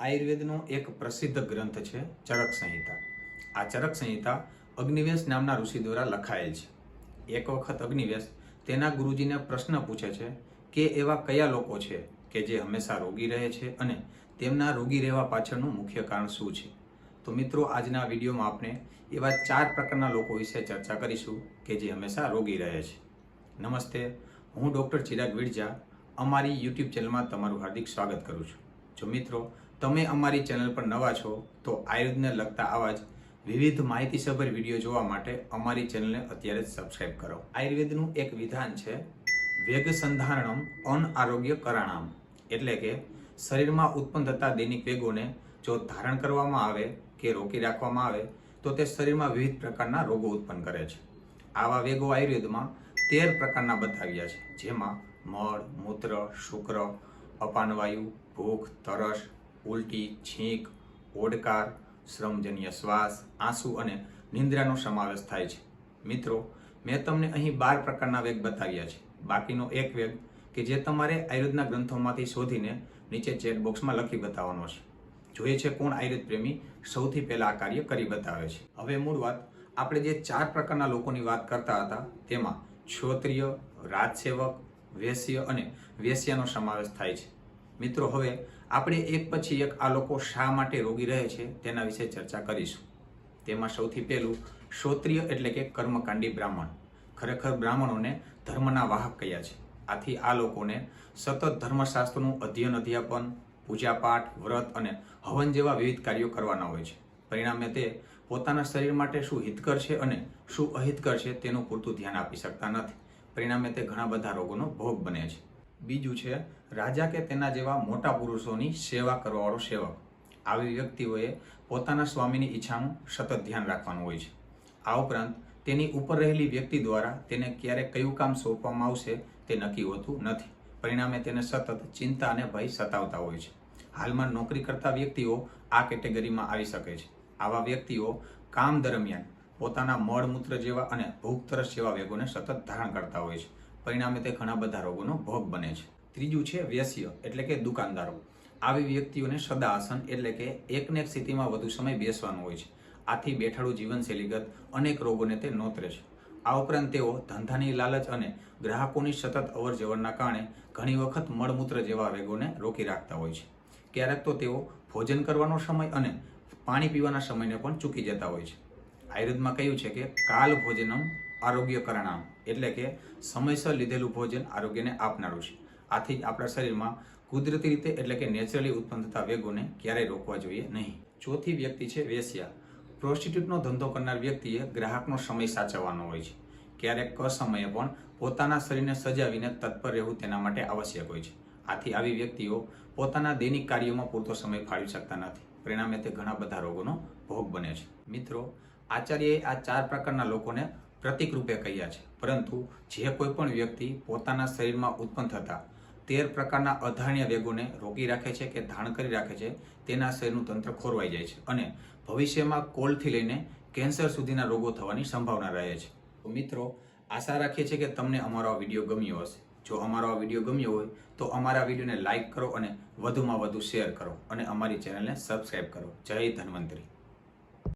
આયુર્વેદનો એક પ્રસિદ્ધ ગ્રંથ છે, ચરક સંહિતા. આ ચરક સંહિતા અગ્નિવેશ નામના ઋષિ દ્વારા લખાયેલ છે. એક વખત અગ્નિવેશ તેના ગુરુજીને પ્રશ્ન પૂછે છે કે એવા કયા લોકો છે કે જે હંમેશા રોગી રહે છે અને તેમના રોગી રહેવા પાછળનું મુખ્ય કારણ શું છે? તો મિત્રો, આજના વિડીયોમાં આપણે એવા ચાર પ્રકારના લોકો વિશે ચર્ચા કરીશું કે જે હંમેશા રોગી રહે છે. નમસ્તે, હું ડૉક્ટર ચિરાગ વિરજા, અમારી યુટ્યુબ ચેનલમાં તમારું હાર્દિક સ્વાગત કરું છું. જો મિત્રો તમે અમારી ચેનલ પર નવા છો તો આયુર્વેદને લગતા આવા જ વિવિધ માહિતીસભર વીડિયો જોવા માટે અમારી ચેનલને અત્યારે જ સબસ્ક્રાઇબ કરો. આયુર્વેદનું એક વિધાન છે વેગ સંધારણમ અન કરાણામ. એટલે કે શરીરમાં ઉત્પન્ન થતા દૈનિક વેગોને જો ધારણ કરવામાં આવે કે રોકી રાખવામાં આવે તો તે શરીરમાં વિવિધ પ્રકારના રોગો ઉત્પન્ન કરે છે. આવા વેગો આયુર્વેદમાં તેર પ્રકારના બતાવ્યા છે. જેમાં મળ, મૂત્ર, શુક્ર, અપાનવાયુ, ભૂખ, તરસ ઉલટી, છીંક, ઓડકાર, શ્રમજન્ય શ્વાસ, આંસુ અને નિંદ્રાનો સમાવેશ થાય છે. મિત્રો, મેં તમને અહીં બાર પ્રકારના વેગ બતાવ્યા છે. બાકીનો એક વેગ કે જે તમારે આયુર્વેદના ગ્રંથોમાંથી શોધીને નીચે ચેકબોક્સમાં લખી બતાવવાનો છે. જોઈએ છે કોણ આયુર્વેદ પ્રેમી સૌથી પહેલા આ કાર્ય કરી બતાવે છે. હવે મૂળ વાત, આપણે જે ચાર પ્રકારના લોકોની વાત કરતા હતા, તેમાં ક્ષોત્રિય, રાજસેવક, વેશ્ય અને વેશ્યાનો સમાવેશ થાય છે. મિત્રો, હવે આપણે એક પછી એક આ લોકો શા માટે રોગી રહે છે તેના વિશે ચર્ચા કરીશું. તેમાં સૌથી પહેલું ક્ષોત્રિય એટલે કે કર્મકાંડી બ્રાહ્મણ. ખરેખર બ્રાહ્મણોને ધર્મના વાહક કહ્યા છે? આથી આ લોકોને સતત ધર્મશાસ્ત્રનું અધ્યયન, અધ્યાપન, પૂજાપાઠ, વ્રત અને હવન જેવા વિવિધ કાર્યો કરવાના હોય છે. પરિણામે તે પોતાના શરીર માટે શું હિતકર છે અને શું અહિતકર છે તેનું પૂરતું ધ્યાન આપી શકતા નથી. પરિણામે તે ઘણા બધા રોગોનો ભોગ બને છે. બીજું છે, રાજા કે તેના જેવા મોટા પુરુષોની સેવા કરવાવાળો સેવક. આવી વ્યક્તિઓએ પોતાના સ્વામીની ઈચ્છાનું સતત ધ્યાન રાખવાનું હોય છે. આ ઉપરાંત, તેની ઉપર રહેલી વ્યક્તિ દ્વારા તેને ક્યારે કયું કામ સોંપવામાં આવશે તે નક્કી હોતું નથી. પરિણામે તેને સતત ચિંતા અને ભય સતાવતા હોય છે. હાલમાં નોકરી કરતા વ્યક્તિઓ આ કેટેગરીમાં આવી શકે છે. આવા વ્યક્તિઓ કામ દરમિયાન પોતાના મળમૂત્ર જેવા અને ભૂખ તરસ જેવા વેગોને સતત ધારણ કરતા હોય છે. પરિણામે તે ઘણા બધા રોગોનો ભોગ બને છે. ત્રીજું છે વ્યસ્ય, એટલે કે દુકાનદારો. આવી વ્યક્તિઓને સદાસન, એટલે કે એકને એક સ્થિતિમાં વધુ સમય બેસવાનું હોય છે. આથી બેઠાડું જીવનશૈલીગત અનેક રોગોને તે નોતરે છે. આ ઉપરાંત તેઓ ધંધાની લાલચ અને ગ્રાહકોની સતત અવર જવરના કારણે ઘણી વખત મળમૂત્ર જેવા વેગોને રોકી રાખતા હોય છે. ક્યારેક તો તેઓ ભોજન કરવાનો સમય અને પાણી પીવાના સમયને પણ ચૂકી જતા હોય છે. આયુર્વેદમાં કહ્યું છે કે કાલ ભોજનમ આરોગ્ય કરણામ એટલે કે સમયસર લીધેલું ભોજન આરોગ્યને આપનારું છે. આથી જ આપણા શરીરમાં કુદરતી રીતે એટલે કે નેચરલી ઉત્પન્ન થતા વેગોને ક્યારેય રોકવા જોઈએ નહીં. ચોથી વ્યક્તિ છે વેશ્યા. પ્રોસ્ટિટ્યૂટનો ધંધો કરનાર વ્યક્તિએ ગ્રાહકનો સમય સાચવવાનો હોય છે. ક્યારેક અસમયે પણ પોતાના શરીરને સજાવીને તત્પર રહેવું તેના માટે આવશ્યક હોય છે. આથી આવી વ્યક્તિઓ પોતાના દૈનિક કાર્યોમાં પૂરતો સમય ફાળવી શકતા નથી. પરિણામે તે ઘણા બધા રોગોનો ભોગ બને છે. મિત્રો, આચાર્યએ આ ચાર પ્રકારના લોકોને પ્રતિક રૂપે કહ્યા છે. પરંતુ જે કોઈ પણ વ્યક્તિ પોતાના શરીરમાં ઉત્પન્ન થતા તેર પ્રકારના અધારણીય વેગોને રોકી રાખે છે કે ધારણ કરી રાખે છે, તેના શરીરનું તંત્ર ખોરવાઈ જાય છે અને ભવિષ્યમાં કોલથી લઈને કેન્સર સુધીના રોગો થવાની સંભાવના રહે છે. તો મિત્રો, આશા રાખીએ છીએ કે તમને અમારો આ વીડિયો ગમ્યો હશે. જો અમારો આ વીડિયો ગમ્યો હોય, તો અમારા વિડીયોને લાઇક કરો અને વધુમાં વધુ શેર કરો અને અમારી ચેનલને સબસ્ક્રાઇબ કરો. જય ધન્વંતરી.